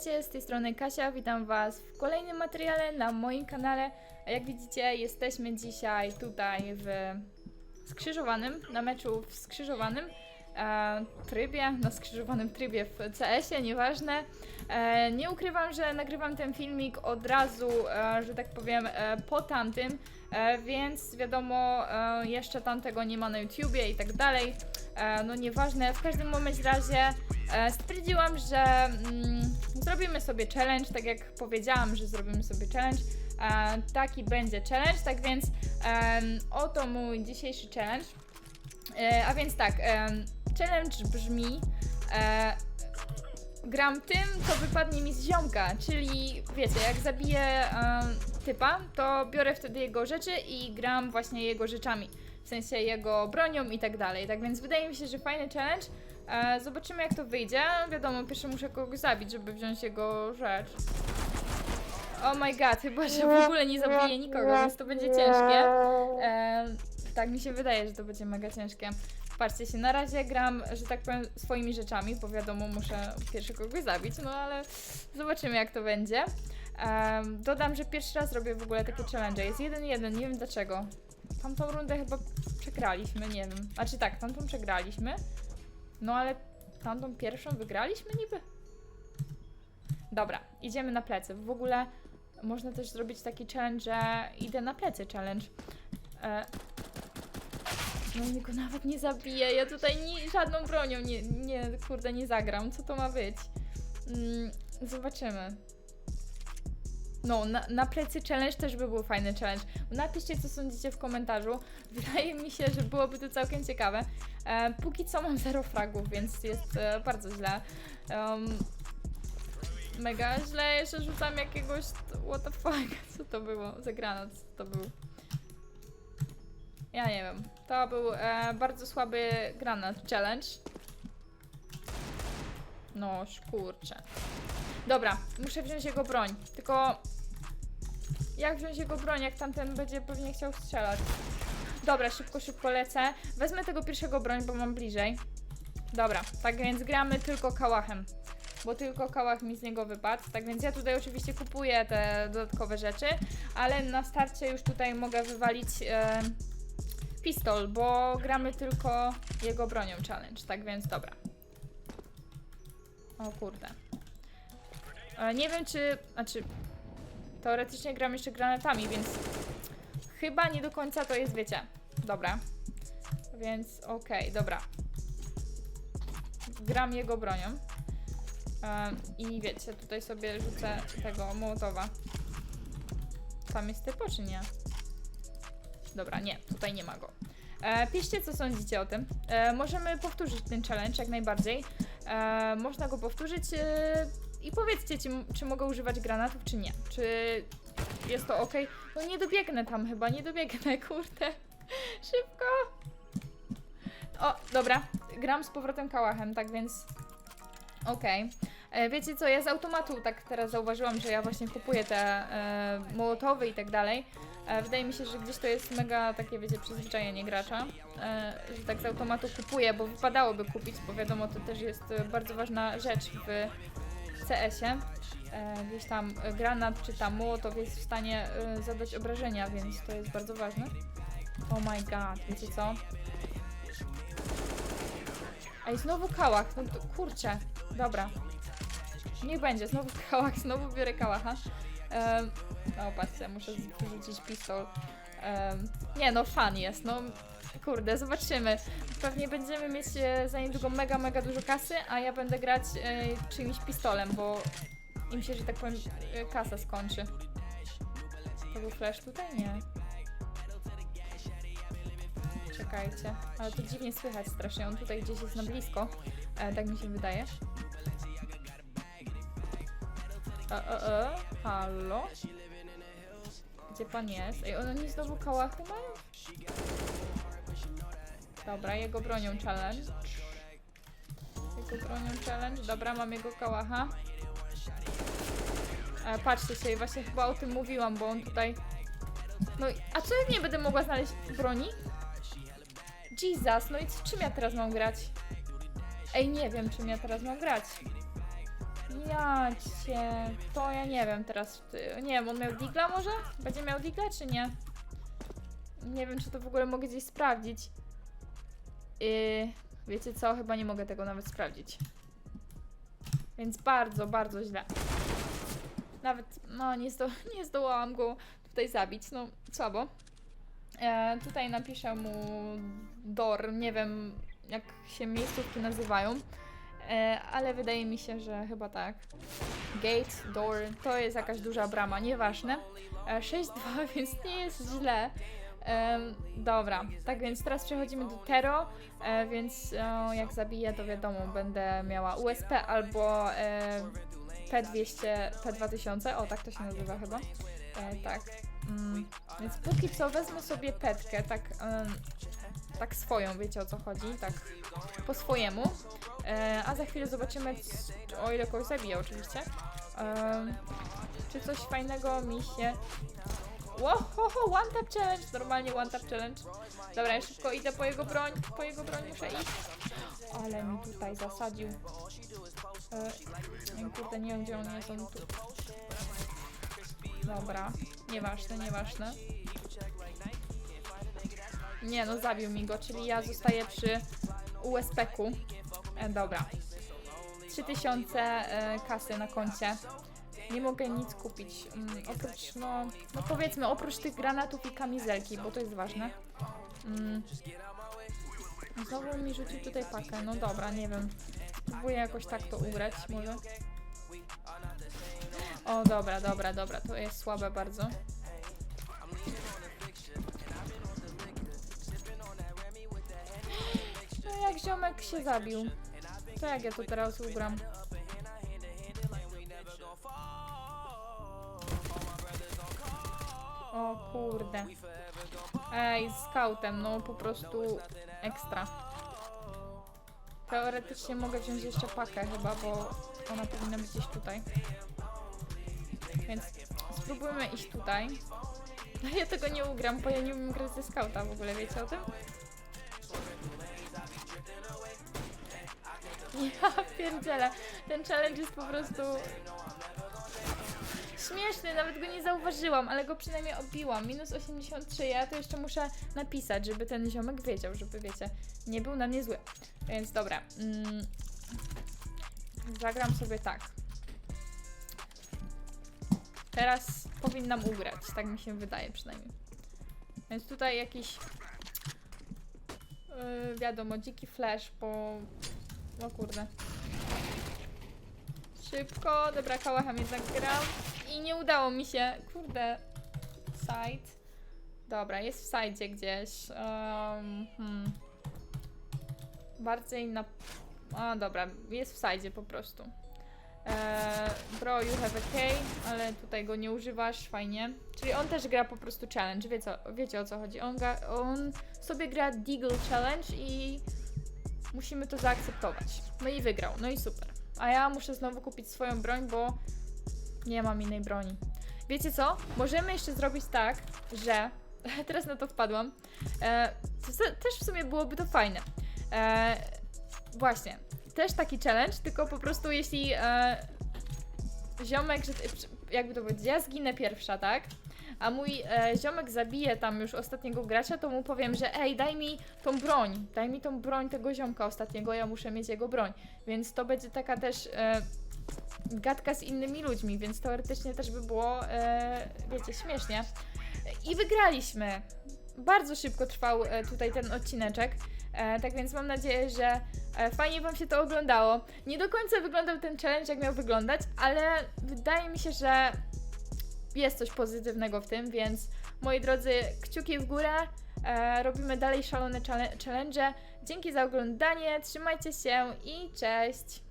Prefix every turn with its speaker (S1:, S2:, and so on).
S1: Witajcie, z tej strony Kasia, witam Was w kolejnym materiale na moim kanale. A jak widzicie, jesteśmy dzisiaj tutaj w skrzyżowanym, na meczu w skrzyżowanym e, trybie, na skrzyżowanym trybie w CS-ie, nieważne. E, nie ukrywam, że nagrywam ten filmik od razu, e, że tak powiem, e, po tamtym, e, więc wiadomo, e, jeszcze tamtego nie ma na YouTubie i tak dalej. E, no nieważne, w każdym momencie razie stwierdziłam, że mm, zrobimy sobie challenge, tak jak powiedziałam, że zrobimy sobie challenge. E, taki będzie challenge, tak więc em, oto mój dzisiejszy challenge. E, a więc tak, em, challenge brzmi e, gram tym, co wypadnie mi z ziomka, czyli wiecie, jak zabiję em, typa, to biorę wtedy jego rzeczy i gram właśnie jego rzeczami, w sensie jego bronią i tak dalej. Tak więc wydaje mi się, że fajny challenge. E, zobaczymy jak to wyjdzie. Wiadomo, pierwszy muszę kogoś zabić, żeby wziąć jego rzecz. Oh my god, chyba, że w ogóle nie zabiję nikogo, więc to będzie ciężkie. E, tak mi się wydaje, że to będzie mega ciężkie. Patrzcie się, na razie gram, że tak powiem, swoimi rzeczami, bo wiadomo, muszę pierwszy kogoś zabić, no ale zobaczymy jak to będzie. Em, dodam, że pierwszy raz robię w ogóle takie challenge. Jest jeden jeden, nie wiem dlaczego. Tamtą rundę chyba przegraliśmy, nie wiem. Znaczy tak, tamtą przegraliśmy. No ale tamtą pierwszą wygraliśmy niby. Dobra, idziemy na plecy. W ogóle można też zrobić taki challenge, że idę na plecy challenge. E, no mnie go nawet nie zabije. Ja tutaj ni żadną bronią nie, nie, kurde, nie zagram. Co to ma być? Mm, zobaczymy. No, na, na plecy challenge też by był fajny challenge. Napiszcie, co sądzicie w komentarzu. Wydaje mi się, że byłoby to całkiem ciekawe. E, póki co mam zero fragów, więc jest e, bardzo źle. Um, mega źle. Jeszcze rzucam jakiegoś... What the fuck? Co to było? Za. Co to był? Ja nie wiem. To był e, bardzo słaby granat challenge. No, kurczę. Dobra, muszę wziąć jego broń. Tylko jak wziąć jego broń, jak tamten będzie pewnie chciał strzelać? Dobra, szybko, szybko lecę. Wezmę tego pierwszego broń, bo mam bliżej. Dobra, tak więc gramy tylko kałachem. Bo tylko kałach mi z niego wypadł. Tak więc ja tutaj oczywiście kupuję te dodatkowe rzeczy, ale na starcie już tutaj mogę wywalić e, pistol, bo gramy tylko jego bronią challenge. Tak więc dobra. O kurde. E, nie wiem czy. Znaczy. Teoretycznie gram jeszcze granatami, więc chyba nie do końca to jest, wiecie. Dobra. Więc okej, dobra. Gram jego bronią. I wiecie, tutaj sobie rzucę tego mołotowa. Tam jest typo, czy nie? Dobra, nie, tutaj nie ma go. E, piszcie, co sądzicie o tym. E, możemy powtórzyć ten challenge jak najbardziej. E, można go powtórzyć e, i powiedzcie, czy, czy mogę używać granatów, czy nie. Czy jest to ok? No nie dobiegnę tam chyba, nie dobiegnę, kurde. Szybko. O, dobra. Gram z powrotem kałachem, tak więc Okej. E, Wiecie co, ja z automatu tak teraz zauważyłam, że ja właśnie kupuję te e, mołotowy i tak dalej. E, wydaje mi się, że gdzieś to jest mega takie, wiecie, przyzwyczajenie gracza, e, że tak z automatu kupuję, bo wypadałoby kupić, bo wiadomo, to też jest e, bardzo ważna rzecz w CS-ie. E, gdzieś tam e, granat czy tam mołotow jest w stanie e, zadać obrażenia, więc to jest bardzo ważne. Oh my god, wiecie co? Ej, znowu kałach, no to, kurczę. Dobra. Niech będzie, znowu kałach, znowu biorę kałacha. Um, no patrzcie, muszę wyrzucić pistol. Nie no, fan jest, no kurde, zobaczymy. Pewnie będziemy mieć e, za niedługo mega, mega dużo kasy, a ja będę grać e, czyimś pistolem, bo im się, że tak powiem, e, kasa skończy. To był flash tutaj? Nie. Czekajcie, ale to dziwnie słychać strasznie, on tutaj gdzieś jest na blisko, e, tak mi się wydaje. E, e, e, halo? Gdzie pan jest? Ej, oni znowu kałachy mają? Dobra, jego bronią challenge. Jego bronią challenge. Dobra, mam jego kałacha. E, patrzcie się, właśnie chyba o tym mówiłam, bo on tutaj... No, a co jak nie będę mogła znaleźć broni? Jesus, no i czym ja teraz mam grać? Ej, nie wiem, czym ja teraz mam grać. Ja cię, to ja nie wiem teraz. Nie wiem, on miał digla może? Będzie miał digla czy nie? Nie wiem, czy to w ogóle mogę gdzieś sprawdzić. Wiecie co? Chyba nie mogę tego nawet sprawdzić. Więc bardzo, bardzo źle. Nawet, no, nie, zdo nie zdołałam go tutaj zabić. No, słabo. E, tutaj napiszę mu Dor. Nie wiem, jak się miejscówki nazywają. E, ale wydaje mi się, że chyba tak. Gate, door, to jest jakaś duża brama, nieważne. E, 6-2, więc nie jest źle. Dobra, tak więc teraz przechodzimy do Tero, e, więc e, jak zabiję, to wiadomo, będę miała USP albo e, P200, P2000, o tak to się nazywa chyba. E, tak. Mm, więc póki co wezmę sobie petkę, tak, em, tak swoją, wiecie o co chodzi, tak po swojemu. E, a za chwilę zobaczymy, o ile kogoś zabiję oczywiście. Em, czy coś fajnego mi się... Wow, ho, ho, one tap challenge, normalnie one tap challenge. Dobra, ja szybko idę po jego broń, po jego broń muszę iść. Ale mi tutaj zasadził. E, kurde, nie wiem gdzie on jest, on tu. Dobra, nieważne, nieważne. Nie no, zabił mi go, czyli ja zostaję przy USP-ku. E, dobra. 3000 e, kasy na koncie. Nie mogę nic kupić. Mm, oprócz, no, no powiedzmy, oprócz tych granatów i kamizelki, bo to jest ważne. Mm. Znowu mi rzucił tutaj pakę. No dobra, nie wiem. Próbuję jakoś tak to ugrać, może. O, dobra, dobra, dobra. To jest słabe bardzo. No jak ziomek się zabił. To jak ja to teraz ugram? O kurde. Ej, z scoutem, no po prostu ekstra. Teoretycznie mogę wziąć jeszcze pakę chyba, bo ona powinna być gdzieś tutaj. Więc spróbujmy iść tutaj. No ja tego nie ugram, bo ja nie umiem grać ze scouta w ogóle, wiecie o tym? Ja pierdzielę. Ten challenge jest po prostu śmieszny, nawet go nie zauważyłam, ale go przynajmniej obiłam. Minus 83, ja to jeszcze muszę napisać, żeby ten ziomek wiedział, żeby wiecie, nie był na mnie zły. Więc dobra. Mm, zagram sobie tak. Teraz powinnam ugrać, tak mi się wydaje przynajmniej. Więc tutaj jakiś yy, wiadomo, dziki flash, bo o kurde. Szybko, dobra, kałachem jednak gram. I nie udało mi się. Kurde. Side. Dobra, jest w side gdzieś. Um, hmm. Bardziej na. A dobra, jest w side po prostu. Eee, bro, you have a K, ale tutaj go nie używasz, fajnie. Czyli on też gra po prostu challenge, wie co, wiecie o co chodzi. On, ga, on sobie gra Deagle Challenge i musimy to zaakceptować. No i wygrał, no i super. A ja muszę znowu kupić swoją broń, bo nie mam innej broni. Wiecie co? Możemy jeszcze zrobić tak, że teraz na to wpadłam. E, to też w sumie byłoby to fajne. E, właśnie, też taki challenge, tylko po prostu jeśli e, ziomek, że, jakby to powiedzieć, ja zginę pierwsza, tak? A mój e, ziomek zabije tam już ostatniego gracza, to mu powiem, że ej, daj mi tą broń, daj mi tą broń tego ziomka ostatniego, ja muszę mieć jego broń. Więc to będzie taka też e, gadka z innymi ludźmi, więc teoretycznie też by było, e, wiecie, śmiesznie. I wygraliśmy. Bardzo szybko trwał e, tutaj ten odcineczek. E, tak więc mam nadzieję, że e, fajnie Wam się to oglądało. Nie do końca wyglądał ten challenge, jak miał wyglądać, ale wydaje mi się, że jest coś pozytywnego w tym, więc moi drodzy, kciuki w górę. E, robimy dalej szalone challenge. Dzięki za oglądanie, trzymajcie się i cześć!